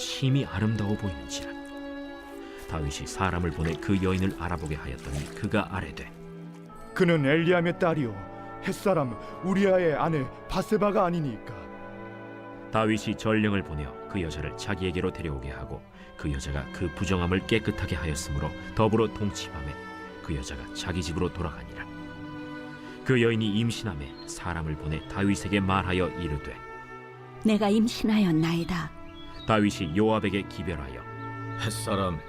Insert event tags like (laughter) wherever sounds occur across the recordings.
심히 아름다워 보이는지라. 다윗이 사람을 보내 그 여인을 알아보게 하였더니 그가 아뢰되 그는 엘리암의 딸이요 햇사람 우리아의 아내 바세바가 아니니까. 다윗이 전령을 보내어 그 여자를 자기에게로 데려오게 하고 그 여자가 그 부정함을 깨끗하게 하였으므로 더불어 동침함에 그 여자가 자기 집으로 돌아가니라. 그 여인이 임신함에 사람을 보내 다윗에게 말하여 이르되 내가 임신하였나이다. 다윗이 요압에게 기별하여 햇사람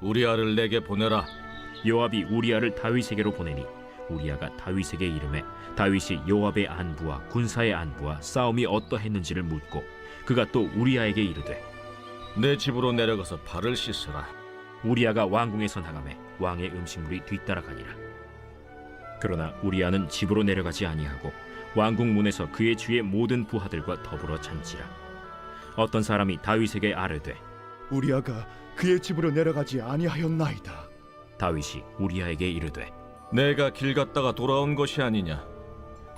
우리아를 내게 보내라. 요압이 우리아를 다윗에게로 보내니 우리아가 다윗에게 이름해 다윗이 요압의 안부와 군사의 안부와 싸움이 어떠했는지를 묻고 그가 또 우리아에게 이르되 내 집으로 내려가서 발을 씻으라. 우리아가 왕궁에서 나가매 왕의 음식물이 뒤따라가니라. 그러나 우리아는 집으로 내려가지 아니하고 왕궁 문에서 그의 주의 모든 부하들과 더불어 잔지라 어떤 사람이 다윗에게 아뢰되 우리아가 그의 집으로 내려가지 아니하였나이다. 다윗이 우리아에게 이르되 내가 길 갔다가 돌아온 것이 아니냐?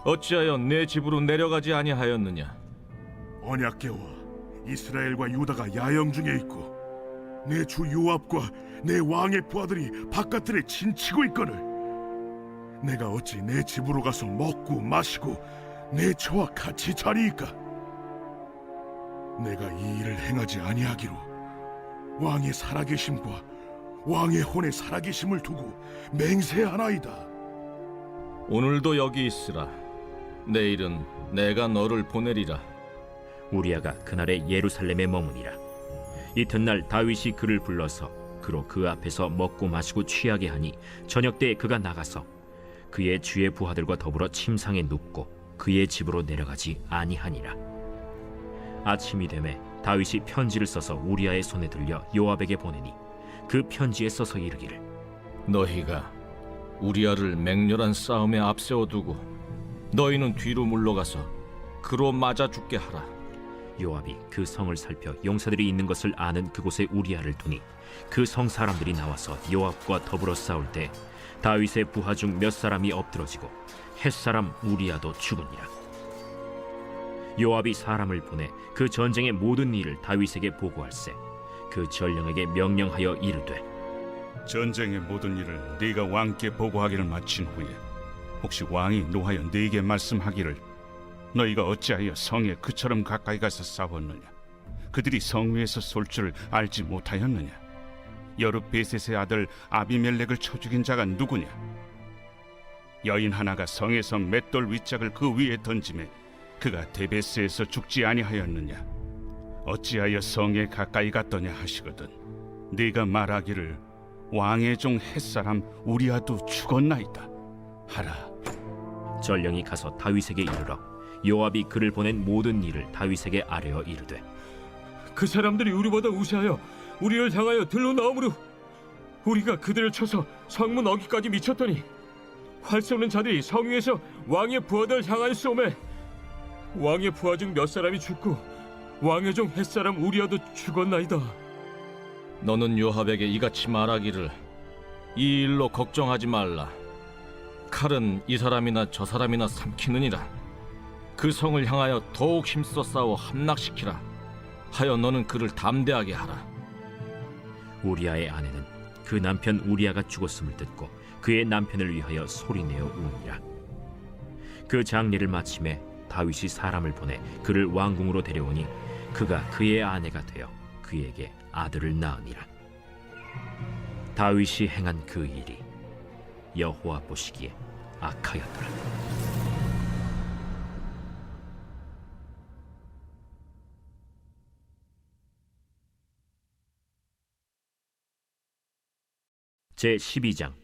어찌하여 내 집으로 내려가지 아니하였느냐? 언약계와 이스라엘과 유다가 야영 중에 있고 내 주 요압과 내 왕의 부하들이 바깥들에 진치고 있거늘. 내가 어찌 내 집으로 가서 먹고 마시고 내 처와 같이 자리이까 내가 이 일을 행하지 아니하기로 왕의 살아계심과 왕의 혼의 살아계심을 두고 맹세하나이다. 오늘도 여기 있으라. 내일은 내가 너를 보내리라. 우리아가 그날에 예루살렘에 머무니라. 이튿날 다윗이 그를 불러서 그로 그 앞에서 먹고 마시고 취하게 하니 저녁 때에 그가 나가서 그의 주의 부하들과 더불어 침상에 눕고 그의 집으로 내려가지 아니하니라 아침이 되매 다윗이 편지를 써서 우리아의 손에 들려 요압에게 보내니 그 편지에 써서 이르기를. 너희가 우리아를 맹렬한 싸움에 앞세워 두고 너희는 뒤로 물러가서 그로 맞아 죽게 하라. 요압이 그 성을 살펴 용사들이 있는 것을 아는 그곳에 우리아를 두니 그 성 사람들이 나와서 요압과 더불어 싸울 때 다윗의 부하 중 몇 사람이 엎드러지고 햇 사람 우리아도 죽으니라 요압이 사람을 보내 그 전쟁의 모든 일을 다윗에게 보고할세. 그 전령에게 명령하여 이르되 전쟁의 모든 일을 네가 왕께 보고하기를 마친 후에 혹시 왕이 노하여 네게 말씀하기를 너희가 어찌하여 성에 그처럼 가까이 가서 싸웠느냐? 그들이 성 위에서 쏠줄 알지 못하였느냐? 여룻 베셋의 아들 아비멜렉을 쳐 죽인 자가 누구냐? 여인 하나가 성에서 맷돌 윗짝을 그 위에 던짐에 그가 데베스에서 죽지 아니하였느냐? 어찌하여 성에 가까이 갔더냐 하시거든. 네가 말하기를 왕의 종 햇사람 우리아도 죽었나이다. 하라. 전령이 가서 다윗에게 이르러 요압이 그를 보낸 모든 일을 다윗에게 아뢰어 이르되 그 사람들이 우리보다 우세하여 우리를 향하여 들로 나오므로 우리가 그들을 쳐서 성문 어기까지 미쳤더니 활 쏘는 자들이 성 위에서 왕의 부하들 향하여 쏘매 왕의 부하 중 몇 사람이 죽고 왕의 종 햇사람 우리아도 죽었나이다. 너는 요압에게 이같이 말하기를 이 일로 걱정하지 말라. 칼은 이 사람이나 저 사람이나 삼키느니라. 그 성을 향하여 더욱 힘써 싸워 함락시키라. 하여 너는 그를 담대하게 하라. 우리아의 아내는 그 남편 우리아가 죽었음을 듣고 그의 남편을 위하여 소리내어 우니라. 그 장례를 마침에 다윗이 사람을 보내 그를 왕궁으로 데려오니 그가 그의 아내가 되어 그에게 아들을 낳으니라. 다윗이 행한 그 일이 여호와 보시기에 악하였더라. 제 12장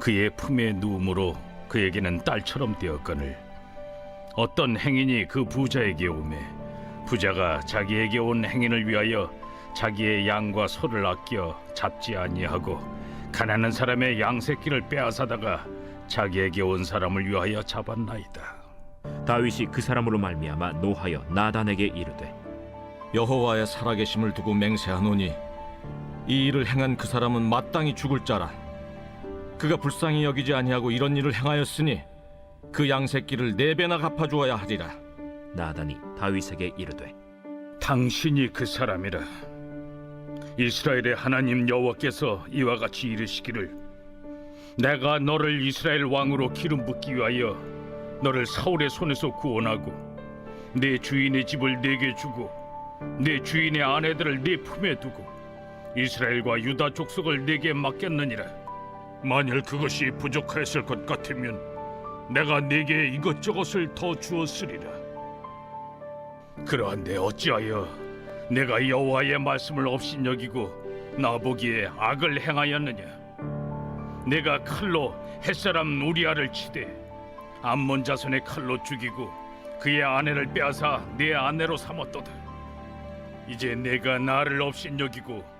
그의 품에 누움으로 그에게는 딸처럼 되었거늘 어떤 행인이 그 부자에게 오매 부자가 자기에게 온 행인을 위하여 자기의 양과 소를 아껴 잡지 아니하고 가난한 사람의 양 새끼를 빼앗아다가 자기에게 온 사람을 위하여 잡았나이다. 다윗이 그 사람으로 말미암아 노하여 나단에게 이르되 여호와의 살아계심을 두고 맹세하노니 이 일을 행한 그 사람은 마땅히 죽을 자라 그가 불쌍히 여기지 아니하고 이런 일을 행하였으니 그 양새끼를 네 배나 갚아주어야 하리라 나단이 다윗에게 이르되 당신이 그 사람이라. 이스라엘의 하나님 여호와께서 이와 같이 이르시기를 내가 너를 이스라엘 왕으로 기름 붓기 위하여 너를 사울의 손에서 구원하고 내 주인의 집을 내게 주고 내 주인의 아내들을 네 품에 두고 이스라엘과 유다 족속을 내게 맡겼느니라 만일 그것이 부족하였을 것 같으면 내가 내게 이것저것을 더 주었으리라. 그러한데 어찌하여 내가 여호와의 말씀을 업신여기고 나보기에 악을 행하였느냐? 내가 칼로 햇사람 우리아를 치되 암몬 자손의 칼로 죽이고 그의 아내를 빼앗아 내 아내로 삼았도다. 이제 내가 나를 업신여기고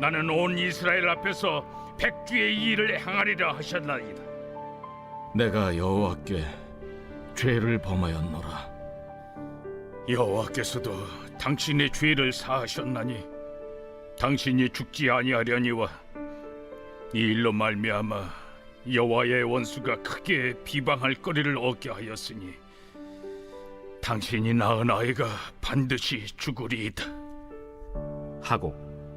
나는 온 이스라엘 앞에서 백주의 일을 행하리라 하셨나이다 내가 여호와께 죄를 범하였노라 여호와께서도 당신의 죄를 사하셨나니 당신이 죽지 아니하려니와 이 일로 말미암아 여호와의 원수가 크게 비방할 거리를 얻게 하였으니 당신이 낳은 아이가 반드시 죽으리이다. 하고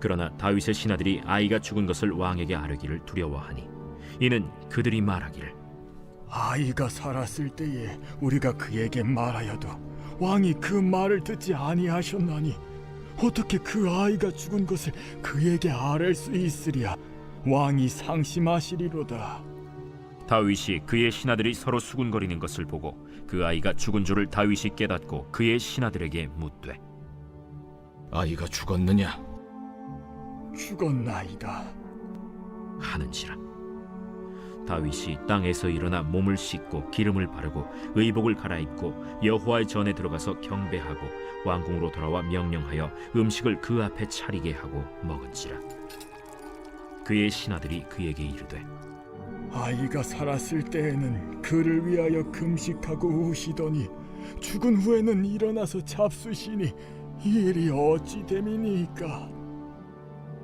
그러나 다윗의 신하들이 아이가 죽은 것을 왕에게 아뢰기를 두려워하니 이는 그들이 말하기를 아이가 살았을 때에 우리가 그에게 말하여도 왕이 그 말을 듣지 아니하셨나니 어떻게 그 아이가 죽은 것을 그에게 아랠 수 있으랴? 왕이 상심하시리로다. 다윗이 그의 신하들이 서로 수군거리는 것을 보고 그 아이가 죽은 줄을 다윗이 깨닫고 그의 신하들에게 묻되 아이가 죽었느냐 죽었나이다. 하는지라. 다윗이 땅에서 일어나 몸을 씻고 기름을 바르고 의복을 갈아입고 여호와의 전에 들어가서 경배하고 왕궁으로 돌아와 명령하여 음식을 그 앞에 차리게 하고 먹은지라. 그의 신하들이 그에게 이르되 아이가 살았을 때에는 그를 위하여 금식하고 우시더니 죽은 후에는 일어나서 잡수시니 이 일이 어찌 됨이니까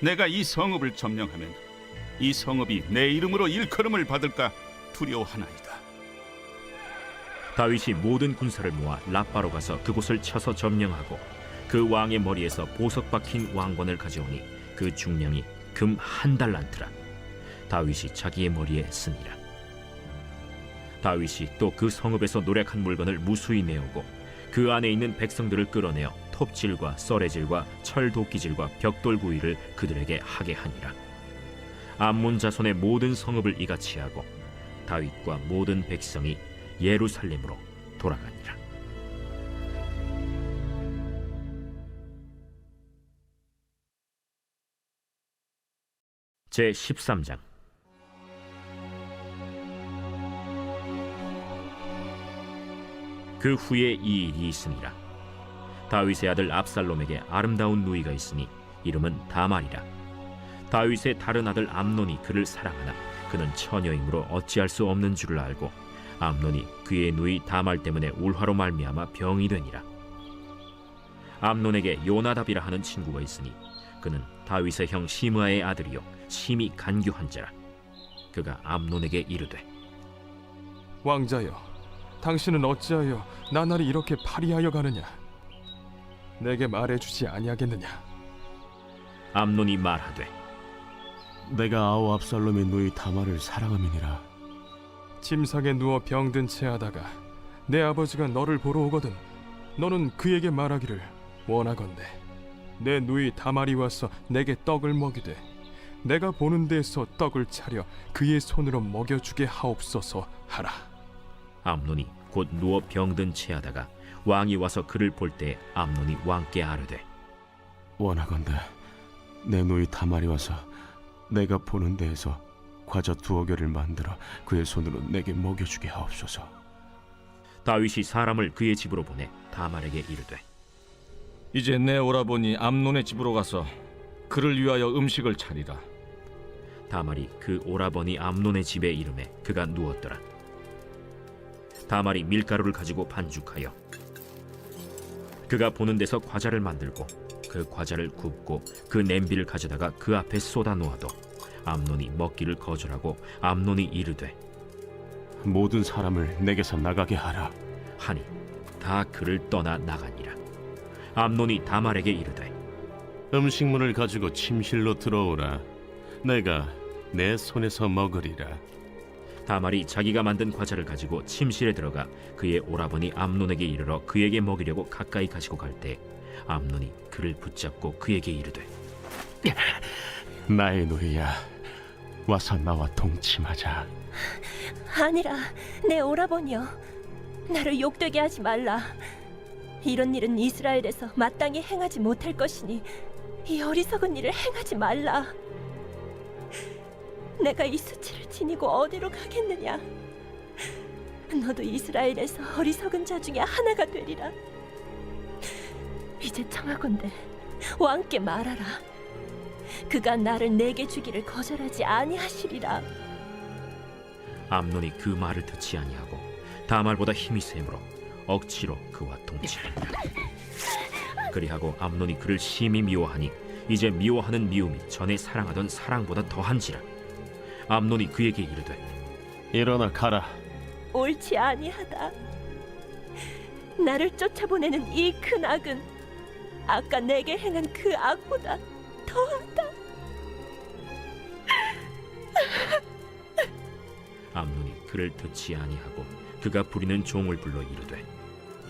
내가 이 성읍을 점령하면 이 성읍이 내 이름으로 일컬음을 받을까 두려워하나이다. 다윗이 모든 군사를 모아 라빠로 가서 그곳을 쳐서 점령하고 그 왕의 머리에서 보석 박힌 왕관을 가져오니 그 중량이 금 한 달란트라 다윗이 자기의 머리에 쓰니라 다윗이 또 그 성읍에서 노력한 물건을 무수히 내오고 그 안에 있는 백성들을 끌어내어 톱질과 썰해질과 철도끼질과 벽돌구이를 그들에게 하게 하니라. 암몬 자손의 모든 성읍을 이같이 하고 다윗과 모든 백성이 예루살렘으로 돌아가니라. 제 13장. 그 후에 이 일이 있으니라 다윗의 아들 압살롬에게 아름다운 누이가 있으니 이름은 다말이라 다윗의 다른 아들 암논이 그를 사랑하나 그는 처녀이므로 어찌할 수 없는 줄을 알고 암논이 그의 누이 다말 때문에 울화로 말미암아 병이 되니라. 암논에게 요나답이라 하는 친구가 있으니 그는 다윗의 형 시므아의 아들이요 심히 간교한 자라. 그가 암논에게 이르되 왕자여, 당신은 어찌하여 나날이 이렇게 파리하여 가느냐? 내게 말해주지 아니하겠느냐? 암논이 말하되 내가 아우 압살롬의 누이 다말을 사랑함이니라. 침상에 누워 병든 채하다가 내 아버지가 너를 보러 오거든 너는 그에게 말하기를 원하건대 내 누이 다말이 와서 내게 떡을 먹이되 내가 보는 데에서 떡을 차려 그의 손으로 먹여주게 하옵소서 하라 암논이 곧 누워 병든 채하다가 왕이 와서 그를 볼 때 암논이 왕께 아뢰되 원하건대 내 누이 다말이 와서 내가 보는 데에서 과자 두어 개를 만들어 그의 손으로 내게 먹여주게 하옵소서. 다윗이 사람을 그의 집으로 보내 다말에게 이르되 이제 내 오라버니 암논의 집으로 가서 그를 위하여 음식을 차리라. 다말이 그 오라버니 암논의 집에 이름에 그가 누웠더라. 다말이 밀가루를 가지고 반죽하여 그가 보는 데서 과자를 만들고 그 과자를 굽고 그 냄비를 가져다가 그 앞에 쏟아 놓아도 암논이 먹기를 거절하고 암논이 이르되 모든 사람을 내게서 나가게 하라. 하니 다 그를 떠나 나가니라. 암논이 다말에게 이르되 음식물을 가지고 침실로 들어오라. 내가 내 손에서 먹으리라. 다말이 자기가 만든 과자를 가지고 침실에 들어가 그의 오라버니 암논에게 이르러 그에게 먹이려고 가까이 가지고 갈 때 암논이 그를 붙잡고 그에게 이르되 나의 누이야, 와서 나와 동침하자. 아니라 내 오라버니여 나를 욕되게 하지 말라 이런 일은 이스라엘에서 마땅히 행하지 못할 것이니 이 어리석은 일을 행하지 말라 내가 이 수치를 지니고 어디로 가겠느냐? 너도 이스라엘에서 어리석은 자 중에 하나가 되리라. 이제 청하건대 왕께 말하라. 그가 나를 내게 주기를 거절하지 아니하시리라. 암논이 그 말을 듣지 아니하고 다말보다 힘이 세므로 억지로 그와 동침하니라 (laughs) 그리하고 암논이 그를 심히 미워하니 이제 미워하는 미움이 전에 사랑하던 사랑보다 더한지라 암논이 그에게 이르되 일어나 가라. 옳지 아니하다. 나를 쫓아보내는 이 큰 악은 아까 내게 행한 그 악보다 더하다. 암논이 그를 듣지 아니하고 그가 부리는 종을 불러 이르되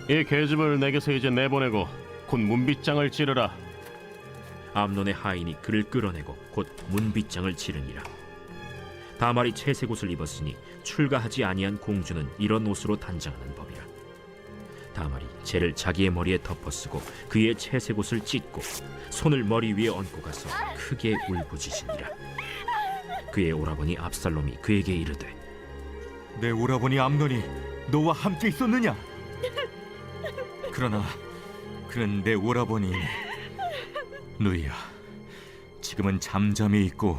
이 계집을 내게서 이제 내보내고 곧 문빗장을 찌르라. 암논의 하인이 그를 끌어내고 곧 문빗장을 치르니라. 다말이 채색 옷을 입었으니 출가하지 아니한 공주는 이런 옷으로 단장하는 법이라. 다말이 채를 자기의 머리에 덮어쓰고 그의 채색 옷을 찢고 손을 머리 위에 얹고 가서 크게 울부짖으니라. 그의 오라버니 압살롬이 그에게 이르되 내 오라버니 암논이 너와 함께 있었느냐? 그러나 그는 내 오라버니 누이야 지금은 잠잠히 있고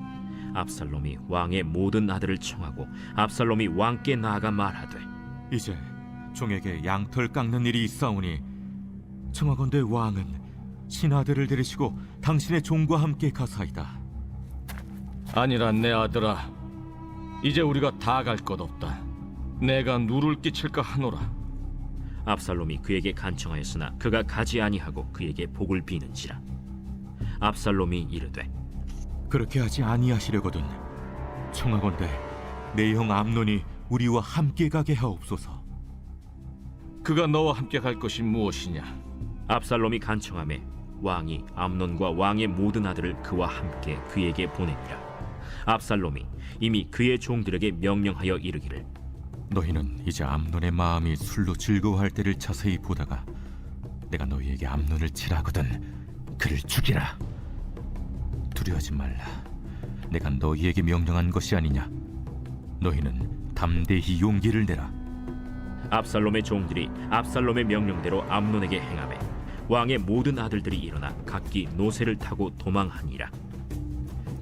압살롬이 왕의 모든 아들을 청하고 압살롬이 왕께 나아가 말하되 이제 종에게 양털 깎는 일이 있사오니 청하건대 왕은 신하들을 데리시고 당신의 종과 함께 가사이다. 아니라 내 아들아 이제 우리가 다 갈 것 없다. 내가 누를 끼칠까 하노라. 압살롬이 그에게 간청하였으나 그가 가지 아니하고 그에게 복을 비는지라. 압살롬이 이르되 그렇게 하지 아니하시려거든. 청하건대 내 형 암논이 우리와 함께 가게 하옵소서. 그가 너와 함께 갈 것이 무엇이냐? 압살롬이 간청함에 왕이 암논과 왕의 모든 아들을 그와 함께 그에게 보내니라 압살롬이 이미 그의 종들에게 명령하여 이르기를. 너희는 이제 암논의 마음이 술로 즐거워할 때를 자세히 보다가 내가 너희에게 암논을 치라거든 그를 죽이라 두려워하지 말라. 내가 너희에게 명령한 것이 아니냐. 너희는 담대히 용기를 내라. 압살롬의 종들이 압살롬의 명령대로 암논에게 행하매 왕의 모든 아들들이 일어나 각기 노새를 타고 도망하니라.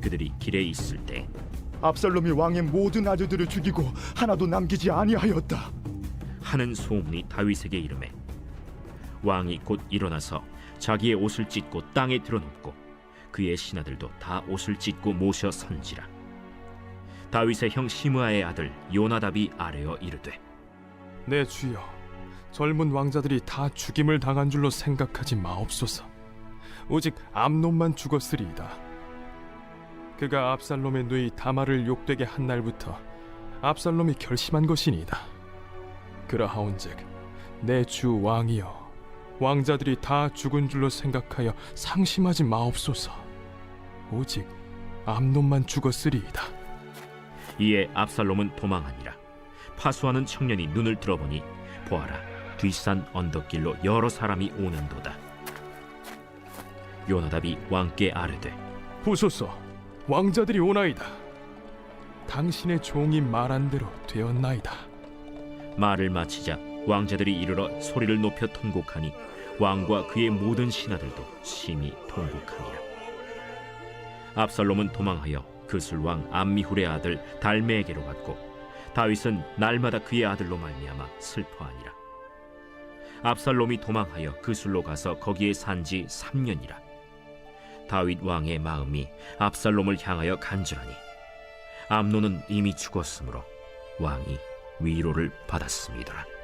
그들이 길에 있을 때 압살롬이 왕의 모든 아들들을 죽이고 하나도 남기지 아니하였다. 하는 소문이 다윗에게 이르매 왕이 곧 일어나서 자기의 옷을 찢고 땅에 드러눕고 그의 신하들도 다 옷을 찢고 모셔 선지라. 다윗의 형 시므아의 아들 요나답이 아뢰어 이르되 내 주여 젊은 왕자들이 다 죽임을 당한 줄로 생각하지 마옵소서. 오직 암논만 죽었으리이다. 그가 압살롬의 누이 다말을 욕되게 한 날부터 압살롬이 결심한 것이니이다. 그러하온즉 내 주 왕이여 왕자들이 다 죽은 줄로 생각하여 상심하지 마옵소서. 오직 암논만 죽었으리이다. 이에 압살롬은 도망하니라. 파수하는 청년이 눈을 들어보니 보아라 뒷산 언덕길로 여러 사람이 오는도다. 요나답이 왕께 아뢰되 보소서 왕자들이 오나이다. 당신의 종이 말한 대로 되었나이다. 말을 마치자 왕자들이 이르러 소리를 높여 통곡하니 왕과 그의 모든 신하들도 심히 통곡하니라 압살롬은 도망하여 그술 왕 암미훌의 아들 달메에게로 갔고 다윗은 날마다 그의 아들로 말미암아 슬퍼하니라 압살롬이 도망하여 그술로 가서 거기에 산 지 3년이라 다윗 왕의 마음이 압살롬을 향하여 간절하니 암노는 이미 죽었으므로 왕이 위로를 받았습니다.